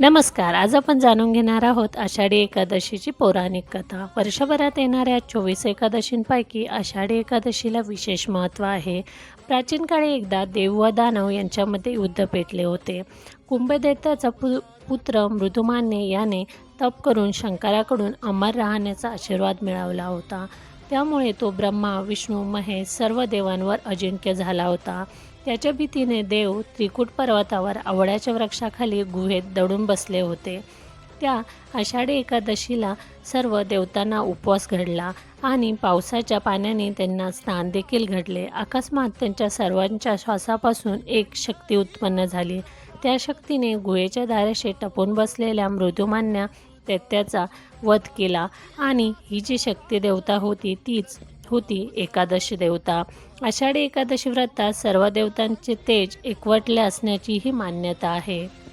नमस्कार आज आपण जाणून घेणार आहोत आषाढी एकादशीची पौराणिक कथा. वर्षभरात येणाऱ्या चोवीस एकादशींपैकी आषाढी एकादशीला विशेष महत्त्व आहे. प्राचीन काळी एकदा देव व दानव यांच्यामध्ये युद्ध पेटले होते. कुंभदैत्याचा पु पुत्र मृदुमान्य याने तप करून शंकराकडून अमर राहण्याचा आशीर्वाद मिळवला होता. त्यामुळे तो ब्रह्मा विष्णू महेश सर्व देवांवर अजिंक्य झाला होता. त्याच्या भीतीने देव त्रिकूट पर्वतावर आवळ्याच्या वृक्षाखाली गुहेत दडून बसले होते. त्या आषाढी एकादशीला सर्व देवतांना उपवास घडला आणि पावसाच्या पाण्याने त्यांना स्नान देखील घडले. अकस्मात त्यांच्या सर्वांच्या श्वासापासून एक शक्ती उत्पन्न झाली. त्या शक्तीने गुहेच्या दाराशी टपून बसलेल्या मृदुमान्या दैत्याचा वध केला. आणि ही जी शक्ती देवता होती तीच होती एकादशी देवता. आषाढी एकादशी व्रतात सर्व देवतांचे तेज एकवटले असण्याची ही मान्यता आहे.